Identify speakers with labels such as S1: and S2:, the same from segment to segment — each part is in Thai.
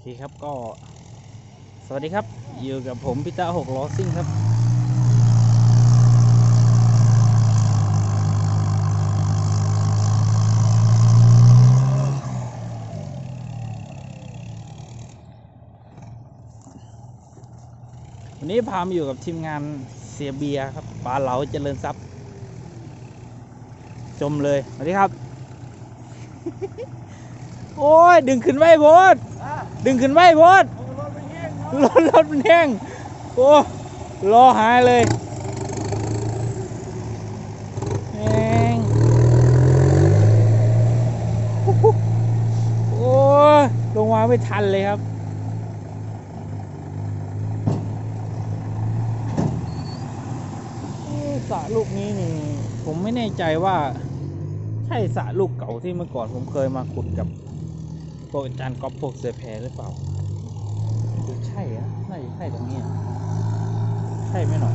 S1: เคครับก็ สวัสดีครับ อยู่กับผมพิตาหกล้อซิ่งครับ วันนี้พามาอยู่กับทีมงานเสียเบียครับปลาเหลาเจริญทรัพย์ชมเลย สวัสดีครับ โอ้ย ดึงขึ้นไว้โพดดึงขึ้นไว้โพดรถรถมันแห้งโอ้รอหายเลยแห้งโอ้ลงมาไม่ทันเลยครับสระลูกนี้นี่ ผมไม่แน่ใจว่า ใช่สระลูกเก่าที่เมื่อก่อนผมเคยมาขุดกับ พวกอาจารย์ก๊อฟพวกเซแพรหรือเปล่าใช่อะน่าจะใช่ตรงนี้ใช่ไหมหนอ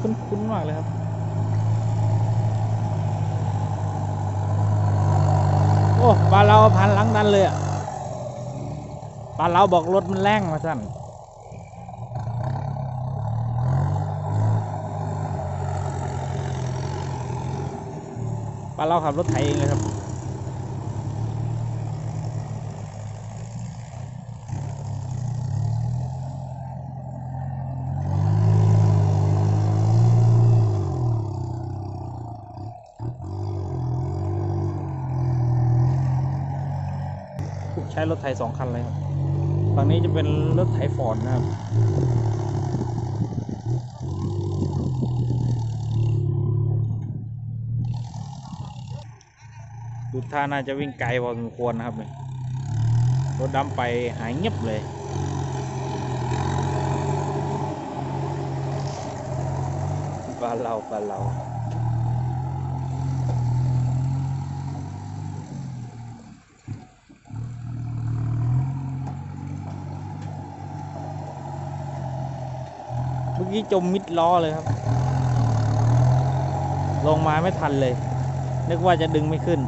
S1: คุ้นๆมากเลยครับโอ้ปลาเราพันหลังดันเลยอะปลาเราบอกรถมันแรงมาสั่นปลาเราขับรถไถเองเลยครับ รถไถสองคันเลยครับฝั่งนี้จะเป็นรถไถฟอร์ดนะครับดูท่าน่าจะวิ่งไกลพอสมควรนะครับเนี่ยรถดำไปหายเงียบเลยปลาเราปลาเรา กี้จมมิดล้อเลยครับ ลงมาไม่ทันเลย นึกว่าจะดึงไม่ขึ้น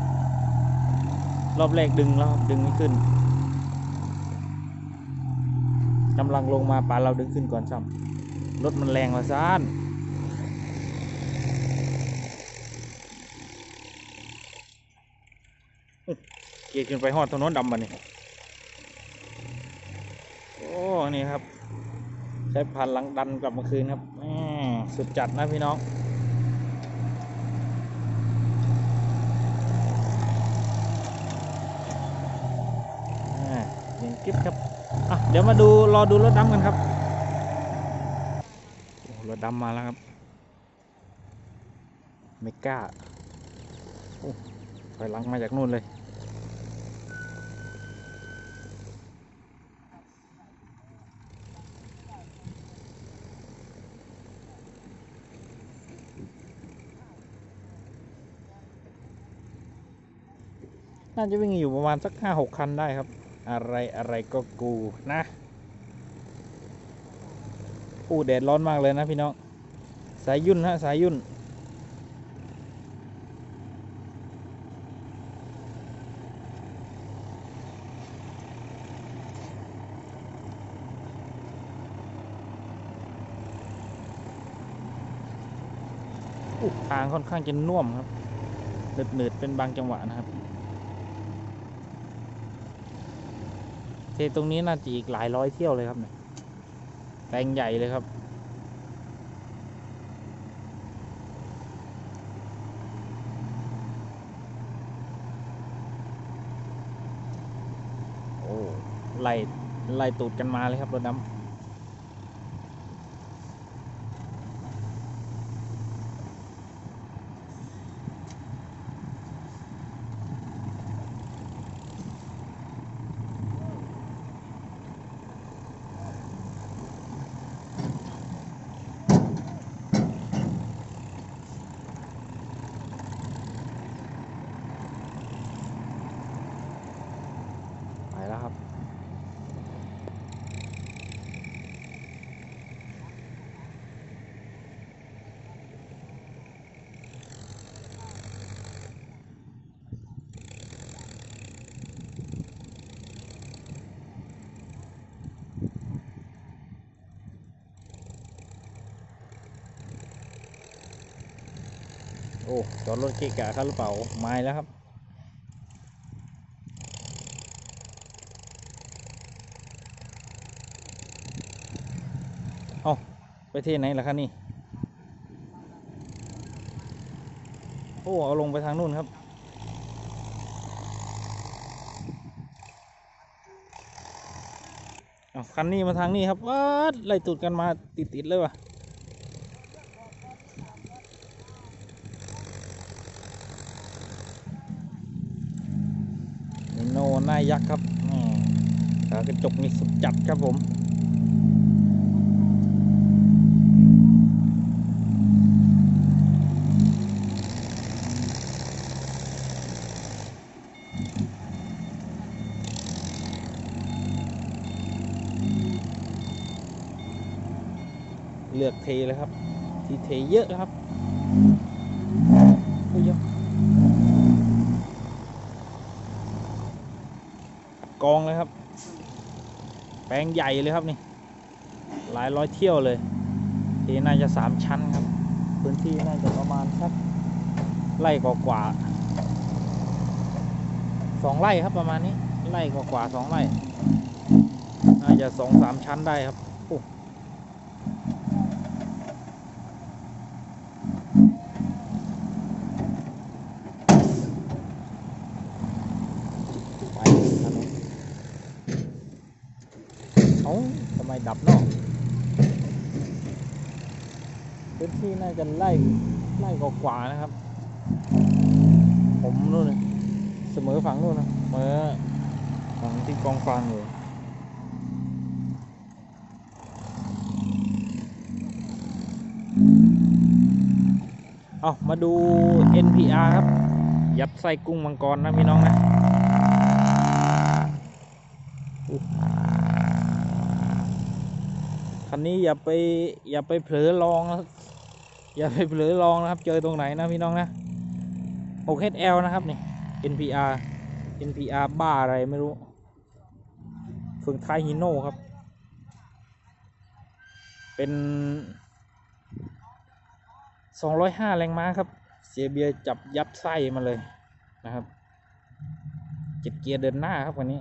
S1: รอบแรกดึงแล้วครับดึงไม่ขึ้นกำลังลงมาปลาเราดึงขึ้นก่อนซ้ำรถมันแรงมาซ่านเกียร์ขึ้นไปหอดถนนดำมานี่โอ้ นี่ครับ ใช้พันหลังดันกลับมาคืนครับสุดจัดนะพี่น้องอ่าเยังกิ๊บครับอะเดี๋ยวมาดูรอดูรถดำกันครับรถดำมาแล้วครับไม่กล้าโอ้ถอยหลังมาจากนู่นเลย น่าจะวิ่งอยู่ประมาณสักห้าหกคันได้ครับ อะไรอะไรก็กูนะอู้แดดร้อนมากเลยนะพี่น้อง สายยุ่นฮะสายยุ่น ทางค่อนข้างจะน่วมครับหนืดๆเป็นบางจังหวะนะครับ เท ตรงนี้น่าจะอีกหลายร้อยเที่ยวเลยครับเนี่ยแปลงใหญ่เลยครับ โอ้ไล่ไล่ตูดกันมาเลยครับรถดำายแล้วครับ โอ้จอดรถเกะกะครับหรือเปล่า ไม่แล้วครับ ไปที่ไหนล่ะครับนี่ โอ้ เอาลงไปทางนู่นครับ เอาคันนี้มาทางนี้ครับว้าดไล่ตูดกันมาติด ๆ เลยว่ะโนหน้ายักษ์ครับกระจกนี่สุดจัดครับผม อกเทเลยครับ ที่เทเยอะครับยเยอะกองเลยครับ แปลงใหญ่เลยครับนี่ หลายร้อยเที่ยวเลยเทน่าจะสามชั้นครับ พื้นที่น่าจะประมาณสักไร่กว่าๆสองไร่ครับประมาณนี้ไร่กว่าๆสองไร่น่าจะสองสามชั้นได้ครับโอ้ ไปถนนเอาทำไมดับเนอกพื้นที่น่าจะไล่ไล่กว่าๆนะครับ ผมนู่นน่ะเสมอฝั่งนู่นนะเสมอฝั่งที่กองฟางอยู่เอามาดู NPR ครับ ยัดไส้กุ้งมังกรนะพี่น้องนะ นนี้อย่าไปอย่าไปเผลอลองนะอย่าไปเผลอลองนะครับ เจอตรงไหนนะพี่น้องนะ 6HL นะครับนี่ NPR NPR บ้าอะไรไม่รู้ฝึกท้ายฮิโน่ครับ เป็น 205 แรงม้าครับ เสียเบียจับยัดไส้มาเลยนะครับ เจ็ดเกียร์เดินหน้าครับวันนี้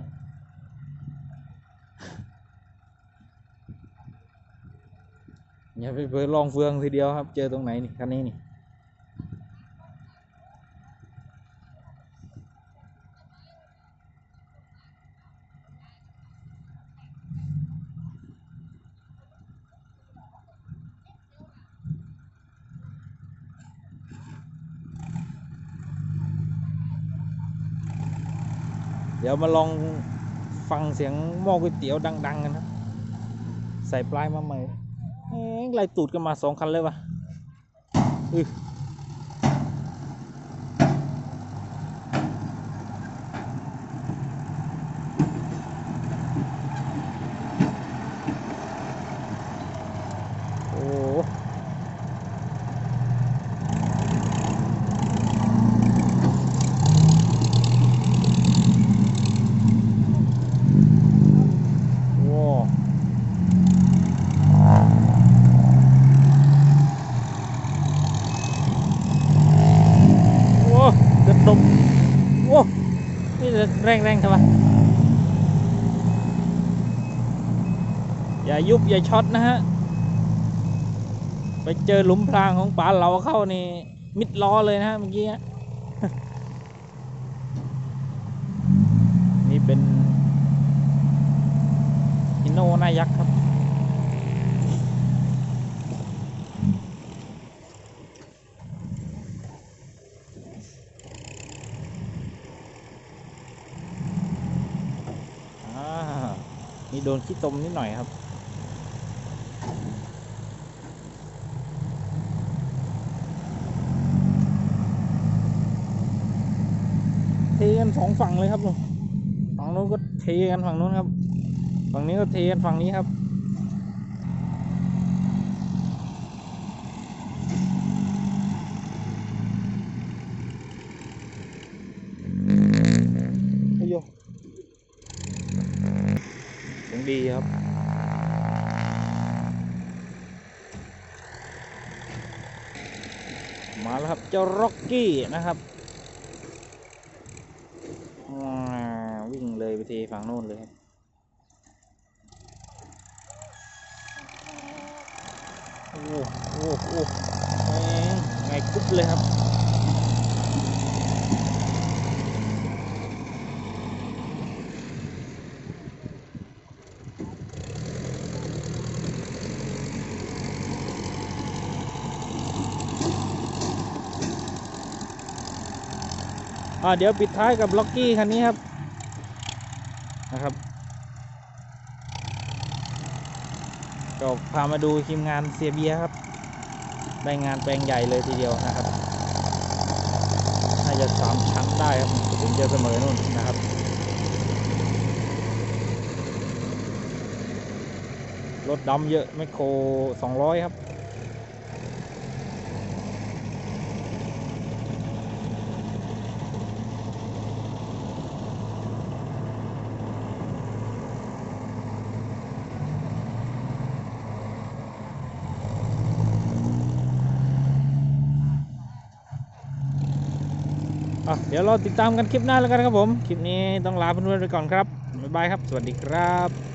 S1: อย่าไปเผลอลองเฟืองทีเดียวครับ เจอตรงไหนนี่คันนี้นี่เดี๋ยวมาลองฟังเสียงหม้อก๋วยเตี๋ยวดัง ๆ กันนะ ใส่ปลายมาใหม่ ไล่ตูดกันมาสองคันเลยวะอือ้โหโว้โอ้กระตุกโอ้นี่แรงเรงๆทำไมอย่ายุบอย่าช็อตนะฮะ ไปเจอหลุมพรางของป่าเราเข้านี่มิดล้อเลยนะฮะเมื่อกี้ฮะนี่เป็นอินโนหน้ายักษ์ครับ อ่ามี โดนขี้ตมนิดหน่อยครับ เทกันสองฝั่งเลยครับลุงฝั่งนู้นก็เทกันฝั่งนู้นครับ ฝั่งนี้ก็เทกันฝั่งนี้ครับ โอ้ยโยเสียงดีครับ มาแล้วครับเจ้าร็อกกี้นะครับวิ่งเลยไปทีฝั่งโน้นเลยครับโอ้โหโอ้โหไงกุ๊บเลยครับ อ่าเดี๋ยวปิดท้ายกับล็อกกี้คันนี้ครับนะครับก็พามาดูทีมงานเสียเบียครับ ได้งานแปลงใหญ่เลยทีเดียวนะครับ น่าจะสามชั้นได้ครับ ถึงจะเสมอนู่นนะครับรถดำเยอะไมโครสองร้อยครับ เดี๋ยวเราติดตามกันคลิปหน้าแล้วกันครับผม คลิปนี้ต้องลาเพื่อนๆไปก่อนครับ บ๊ายบายครับ สวัสดีครับ